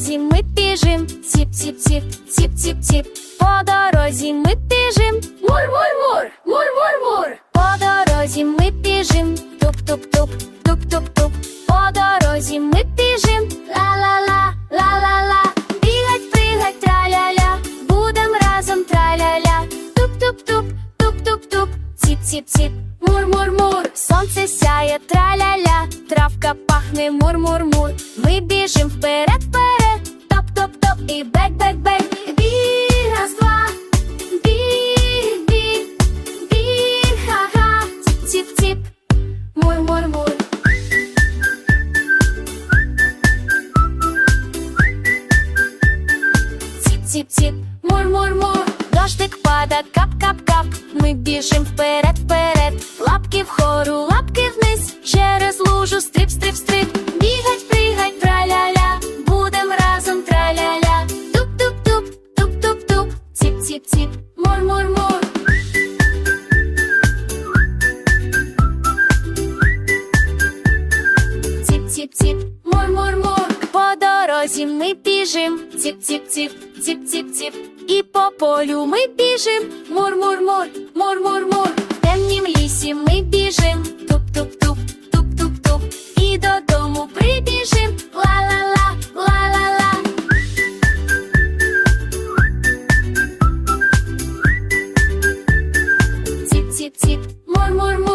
дорозі ми біжим, ціп, ціп, ціп, ціп, ціп, ціп. По дорозі ми біжим, мур, мур, мур, мур, мур, мур. По дорозі ми біжим, туп, туп, туп, туп, туп, туп. По дорозі ми біжим, ла-ла-ла, ла-ла-ла. Бігать, пригать, траля-ля, будем разом траля-ля. Туп-туп-туп, туп-туп-туп, ціп-ціп-ціп, мур-мур-мур. Сонце сяє, траля-ля, травка пахне мур-мур-мур. Ми біжим вперед, вперед, і бек-бек-бек. Біг, раз, два, біг, біг, біг, ха-ха, ціп-ціп-ціп, мур-мур-мур. Ціп-ціп-ціп, мур-мур-мур, дождик пада, кап-кап-кап. Ми біжим вперед, вперед, ціп-ціп-ціп, мур-мур-мур. По дорозі ми біжим, ціп-ціп-ціп, ціп-ціп-ціп. І по полю ми біжим, мур-мур-мур, мур-мур-мур. В темнім лісі ми біжим, ціп-ціп, мур-мур-мур.